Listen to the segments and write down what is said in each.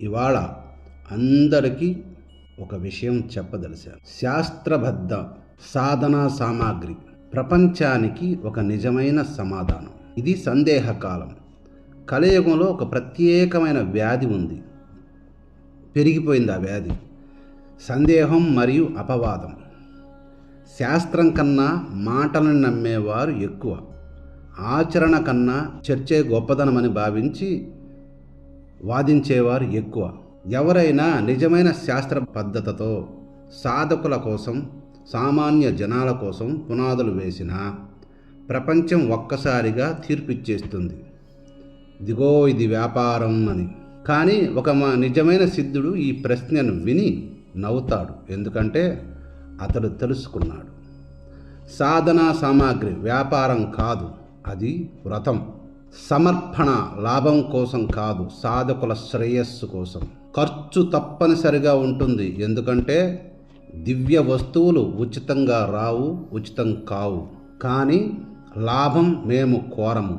ఇవాళ అందరికీ ఒక విషయం చెప్పదలిశాను శాస్త్రబద్ధ సాధనా సామాగ్రి ప్రపంచానికి ఒక నిజమైన సమాధానం. ఇది సందేహకాలం. కలియుగంలో ఒక ప్రత్యేకమైన వ్యాధి ఉంది. పెరిగిపోయింది ఆ వ్యాధి. సందేహం మరియు అపవాదం. శాస్త్రం కన్నా మాటలను నమ్మేవారు ఎక్కువ. ఆచరణ కన్నా చర్చే గొప్పదనమని భావించి వాదించేవారు ఎక్కువ. ఎవరైనా నిజమైన శాస్త్ర పద్ధతితో సాధకుల కోసం సామాన్య జనాల కోసం పునాదులు వేసినా ప్రపంచం ఒక్కసారిగా తీర్పిచ్చేస్తుంది. దిగో ఇది వ్యాపారం అని. కానీ ఒక మా నిజమైన సిద్ధుడు ఈ ప్రశ్నను విని నవ్వుతాడు. ఎందుకంటే అతడు తెలుసుకున్నాడు. సాధనా సామాగ్రి వ్యాపారం కాదు అది వ్రతం. సమర్పణ లాభం కోసం కాదు సాధకుల శ్రేయస్సు కోసం. ఖర్చు తప్పనిసరిగా ఉంటుంది. ఎందుకంటే దివ్య వస్తువులు ఉచితంగా రావు ఉచితం కావు. కానీ లాభం మేము కోరము.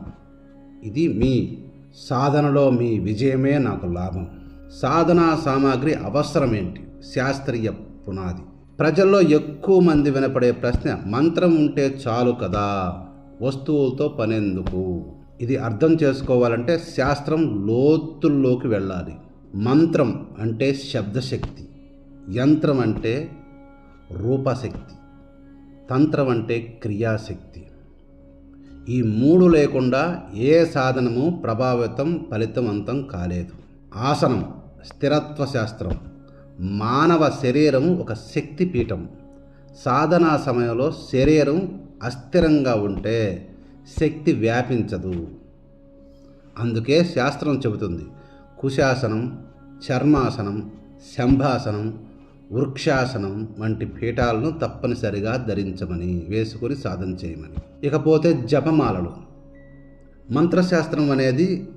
ఇది మీ సాధనలో మీ విజయమే నాకు లాభం. సాధనా సామాగ్రి అవసరమేంటి? శాస్త్రీయ పునాది. ప్రజల్లో ఎక్కువ మంది వినపడే ప్రశ్న మంత్రం ఉంటే చాలు కదా? వస్తువులతో పనెందుకు. ఇది అర్థం చేసుకోవాలంటే శాస్త్రం లోతుల్లోకి వెళ్ళాలి. మంత్రం అంటే శబ్దశక్తి యంత్రం అంటే రూపశక్తి తంత్రం అంటే క్రియాశక్తి. ఈ మూడు లేకుండా ఏ సాధనము ప్రభావితం ఫలితవంతం కాలేదు. ఆసనం స్థిరత్వ శాస్త్రం మానవ శరీరం ఒక శక్తి పీఠం సాధనా సమయంలో శరీరం అస్థిరంగా ఉంటే శక్తి వ్యాపించదు. అందుకే శాస్త్రం చెబుతుంది కుశాసనం చర్మాసనం శంభాసనం వృక్షాసనం వంటి పీఠాలను తప్పనిసరిగా ధరించమని వేసుకొని సాధన చేయమని. ఇకపోతే జపమాలలు. మంత్రశాస్త్రం అనేది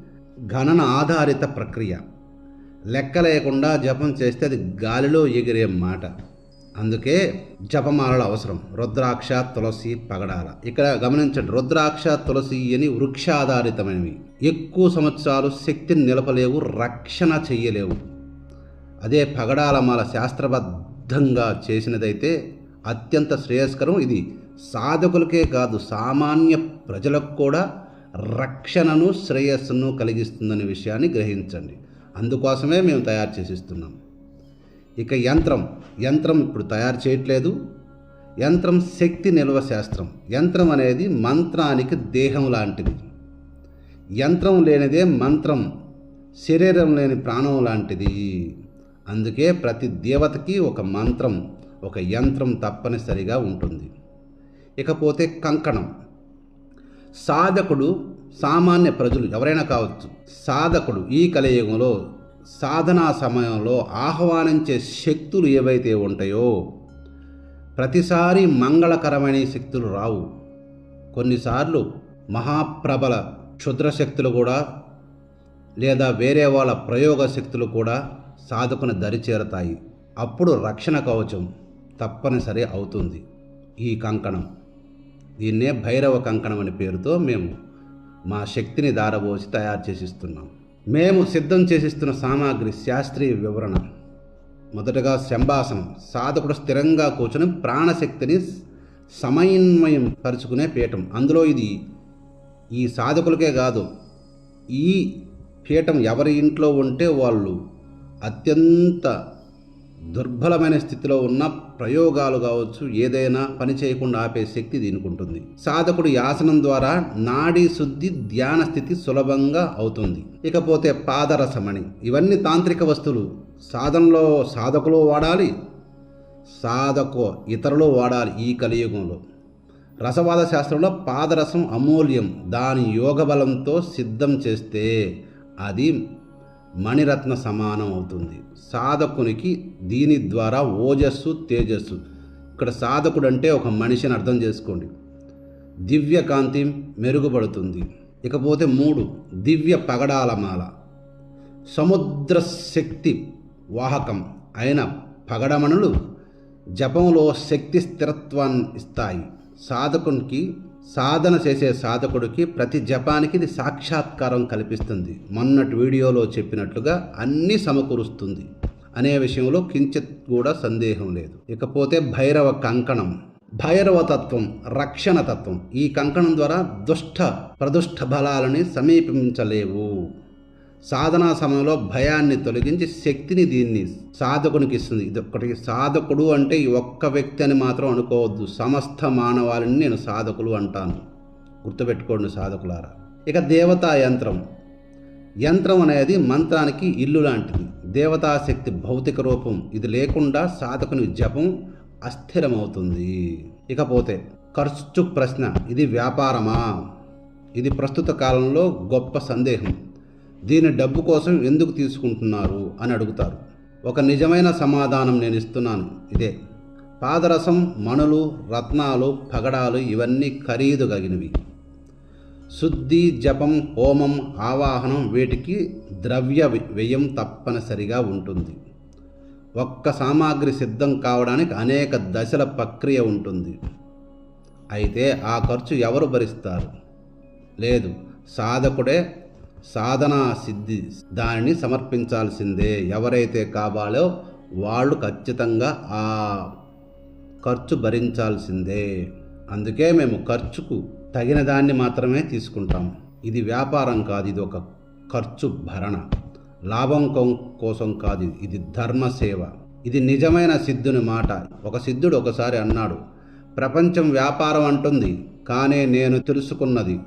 గణన ఆధారిత ప్రక్రియ. లెక్క లేకుండా జపం చేస్తే అది గాలిలో ఎగిరే మాట. అందుకే జపమాలలు అవసరం. రుద్రాక్ష తులసి పగడాల. ఇక్కడ గమనించండి రుద్రాక్ష తులసి అని వృక్షాధారితమైనవి. ఎక్కువ సంవత్సరాలు శక్తిని నిలపలేవు రక్షణ చెయ్యలేవు. అదే పగడాల మాల శాస్త్రబద్ధంగా చేసినదైతే అత్యంత శ్రేయస్కరం ఇది. సాధకులకే కాదు సామాన్య ప్రజలకు కూడా రక్షణను శ్రేయస్సును కలిగిస్తుందనే విషయాన్ని గ్రహించండి. అందుకోసమే మేము తయారు చేసిస్తున్నాం. ఇక యంత్రం యంత్రం ఇప్పుడు తయారు చేయట్లేదు. యంత్రం శక్తి నిల్వ శాస్త్రం. యంత్రం అనేది మంత్రానికి దేహం లాంటిది. యంత్రం లేనిదే మంత్రం శరీరం లేని ప్రాణం లాంటిది. అందుకే ప్రతి దేవతకి ఒక మంత్రం ఒక యంత్రం తప్పనిసరిగా ఉంటుంది. ఇకపోతే కంకణం. సాధకుడు సామాన్య ప్రజలు ఎవరైనా కావచ్చు సాధకుడు ఈ కలియుగంలో సాధనా సమయంలో ఆహ్వానించే శక్తులు ఏవైతే ఉంటాయో ప్రతిసారి మంగళకరమైన శక్తులు రావు. కొన్నిసార్లు మహాప్రబల క్షుద్ర శక్తులు కూడా లేదా వేరే వాళ్ళ ప్రయోగ శక్తులు కూడా సాధకుని దరిచేరతాయి అప్పుడు రక్షణ కవచం తప్పనిసరి అవుతుంది. ఈ కంకణం. దీన్నే భైరవ కంకణం అనే పేరుతో మేము మా శక్తిని దారబోసి తయారు చేసిస్తున్నాం. మేము సిద్ధం చేసిస్తున్న సామాగ్రి శాస్త్రీయ వివరణ. మొదటగా శంభాసనం. సాధకుడు స్థిరంగా కూర్చొని ప్రాణశక్తిని సమన్వయం పరుచుకునే పీఠం. అందులో ఇది ఈ సాధకులకే కాదు ఈ పీఠం ఎవరి ఇంట్లో ఉంటే వాళ్ళు అత్యంత దుర్బలమైన స్థితిలో ఉన్న ప్రయోగాలు కావచ్చు ఏదైనా పని చేయకుండా ఆపే శక్తి దీనికి ఉంటుంది సాధకుడు ఆసనం ద్వారా నాడీ శుద్ధి ధ్యాన స్థితి సులభంగా అవుతుంది. ఇకపోతే పాదరసమణి. ఇవన్నీ తాంత్రిక వస్తువులు. సాధనలో సాధకులు వాడాలి సాధకు ఇతరులు వాడాలి ఈ కలియుగంలో. రసవాద శాస్త్రంలో పాదరసం అమూల్యం. దాని యోగ బలంతో సిద్ధం చేస్తే అది మణిరత్న సమానం అవుతుంది. సాధకునికి దీని ద్వారా ఓజస్సు తేజస్సు. ఇక్కడ సాధకుడు అంటే ఒక మనిషిని అర్థం చేసుకోండి. దివ్య కాంతి మెరుగుపడుతుంది. ఇకపోతే మూడు దివ్య పగడాలమాల సముద్ర శక్తి వాహకం అయిన పగడమణులు జపంలో శక్తి స్థిరత్వాన్ని ఇస్తాయి. సాధకునికి సాధన చేసే సాధకుడికి ప్రతి జపానికి ఇది సాక్షాత్కారం కల్పిస్తుంది. మొన్నటి వీడియోలో చెప్పినట్లుగా అన్నీ సమకూరుస్తుంది. అనే విషయంలో కించిత్ కూడా సందేహం లేదు. ఇకపోతే భైరవ కంకణం భైరవతత్వం రక్షణ తత్వం ఈ కంకణం ద్వారా దుష్ట ప్రదుష్ట బలాలని సమీపించలేవు. సాధనా సమయంలో భయాన్ని తొలగించి శక్తిని దీన్ని సాధకునికి ఇస్తుంది. ఇది ఒక్కటి సాధకుడు అంటే ఈ ఒక్క వ్యక్తి అని మాత్రం అనుకోవద్దు. సమస్త మానవాళిని నేను సాధకులు అంటాను. గుర్తుపెట్టుకోండి సాధకులారా. ఇక దేవతా యంత్రం. యంత్రం అనేది మంత్రానికి ఇల్లు లాంటిది. దేవతాశక్తి భౌతిక రూపం. ఇది లేకుండా సాధకుని జపం అస్థిరమవుతుంది. ఇకపోతే ఖర్చు ప్రశ్న. ఇది వ్యాపారమా? ఇది ప్రస్తుత కాలంలో గొప్ప సందేహం. దీని డబ్బు కోసం ఎందుకు తీసుకుంటున్నారు అని అడుగుతారు. ఒక నిజమైన సమాధానం నేను ఇస్తున్నాను. ఇదే. పాదరసం మణులు రత్నాలు పగడాలు ఇవన్నీ ఖరీదు కలిగినవి. శుద్ధి జపం హోమం ఆవాహనం వీటికి ద్రవ్య వ్యయం తప్పనిసరిగా ఉంటుంది. ఒక్క సామాగ్రి సిద్ధం కావడానికి అనేక దశల ప్రక్రియ ఉంటుంది. అయితే ఆ ఖర్చు ఎవరు భరిస్తారు? లేదు. సాధకుడే సాధనా సిద్ధి దానిని సమర్పించాల్సిందే. ఎవరైతే కావాలో వాళ్ళు ఖచ్చితంగా ఆ ఖర్చు భరించాల్సిందే. అందుకే మేము ఖర్చుకు తగిన దాన్ని మాత్రమే తీసుకుంటాం. ఇది వ్యాపారం కాదు ఇది ఒక ఖర్చు భరణ. లాభం కోసం కాదు ఇది ధర్మ సేవ. ఇది నిజమైన సిద్ధుని మాట. ఒక సిద్ధుడు ఒకసారి అన్నాడు ప్రపంచం వ్యాపారం అంటుంది కానీ నేను తెలుసుకున్నది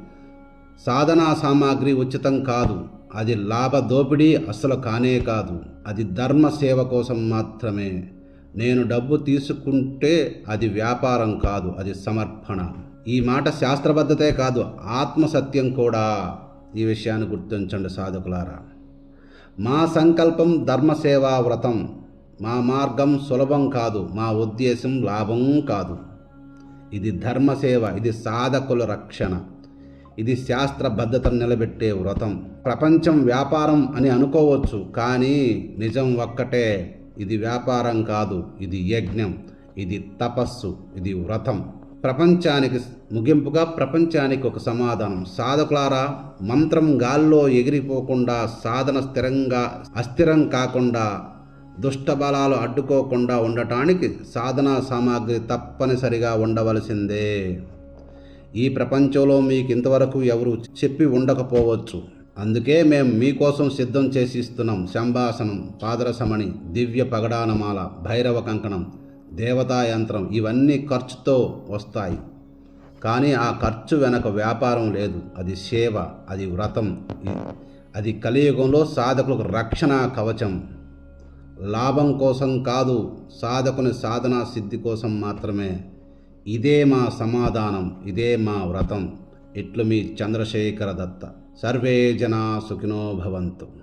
సాధనా సామాగ్రి ఉచితం కాదు. అది లాభ దోపిడీ అస్సలు కానే కాదు. అది ధర్మ సేవ కోసం మాత్రమే. నేను డబ్బు తీసుకుంటే అది వ్యాపారం కాదు అది సమర్పణ. ఈ మాట శాస్త్రబద్ధతే కాదు ఆత్మసత్యం కూడా. ఈ విషయాన్ని గుర్తించండి సాధకులారా. మా సంకల్పం ధర్మసేవా వ్రతం. మా మార్గం సులభం కాదు మా ఉద్దేశం లాభం కాదు. ఇది ధర్మసేవ ఇది సాధకుల రక్షణ. ఇది శాస్త్రబద్ధతను నిలబెట్టే వ్రతం. ప్రపంచం వ్యాపారం అని అనుకోవచ్చు కానీ నిజం ఒక్కటే ఇది వ్యాపారం కాదు ఇది యజ్ఞం ఇది తపస్సు ఇది వ్రతం. ప్రపంచానికి ముగింపుగా ప్రపంచానికి ఒక సమాధానం. సాధకులారా మంత్రం గాల్లో ఎగిరిపోకుండా సాధన స్థిరంగా అస్థిరం కాకుండా దుష్ట బలాలు అడ్డుకోకుండా ఉండటానికి సాధనా సామాగ్రి తప్పనిసరిగా ఉండవలసిందే. ఈ ప్రపంచంలో మీకు ఇంతవరకు ఎవరు చెప్పి ఉండకపోవచ్చు. అందుకే మేము మీకోసం సిద్ధం చేసి ఇస్తున్నాం శంభాసనం పాదరసమణి దివ్య పగడానమాల భైరవ కంకణం దేవతా యంత్రం ఇవన్నీ ఖర్చుతో వస్తాయి. కానీ ఆ ఖర్చు వెనక వ్యాపారం లేదు. అది సేవ అది వ్రతం అది కలియుగంలో సాధకులకు రక్షణ కవచం. లాభం కోసం కాదు సాధకుని సాధనా సిద్ధి కోసం మాత్రమే ఇదే మా సమాధానం ఇదే మా వ్రతం. ఇట్లు మీ చంద్రశేఖర దత్త. సర్వే జనా సుఖినో భవంతు.